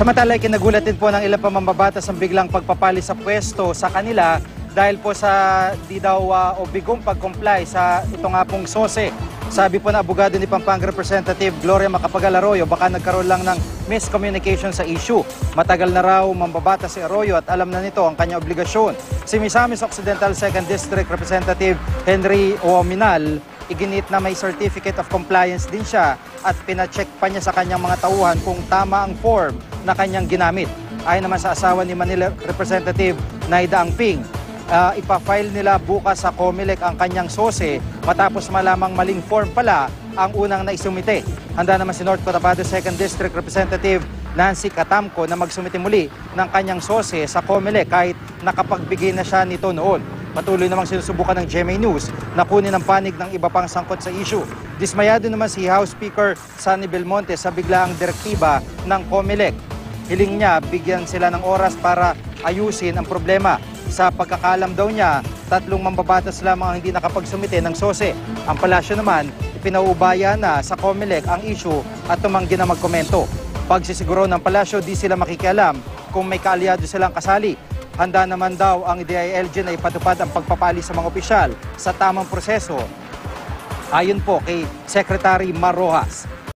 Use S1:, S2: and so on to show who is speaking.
S1: Samantala, kinagulat din po ng ilang pamambabatas ang biglang pagpapali sa pwesto sa kanila dahil po sa di daw ah, o bigong pag-comply sa ito nga pong SOSE. Sabi po na abogado ni Pampanga Representative Gloria Macapagal Arroyo, baka nagkaroon lang ng miscommunication sa issue. Matagal na raw mambabata si Arroyo at alam na nito ang kanyang obligasyon. Si Misamis Occidental 2nd District Representative Henry Ominal, iginit na may certificate of compliance din siya at pinacheck pa niya sa kanyang mga tauhan kung tama ang form na kanyang ginamit. Ayon naman sa asawa ni Manila Representative Naida Angping, uh, ipafile nila bukas sa COMELEC ang kanyang sose matapos malamang maling form pala ang unang naisumite. Handa naman si North Cotabato 2nd District Representative Nancy Katamko na magsumite muli ng kanyang sose sa COMELEC kahit nakapagbigay na siya nito noon. Patuloy namang sinusubukan ng GMA News na kunin ang panig ng iba pang sangkot sa issue. Dismayado naman si House Speaker Sunny Belmonte sa biglaang direktiba ng COMELEC. Hiling niya bigyan sila ng oras para ayusin ang problema. Sa pagkakalam daw niya, tatlong mambabatas lamang ang hindi nakapagsumite ng SOSE. Ang palasyo naman, ipinaubaya na sa COMELEC ang issue at tumanggi na magkomento. Pagsisiguro ng palasyo, di sila makikialam kung may kaalyado silang kasali. Handa naman daw ang DILG na ipatupad ang pagpapali sa mga opisyal sa tamang proseso. Ayon po kay Secretary Mar Rojas.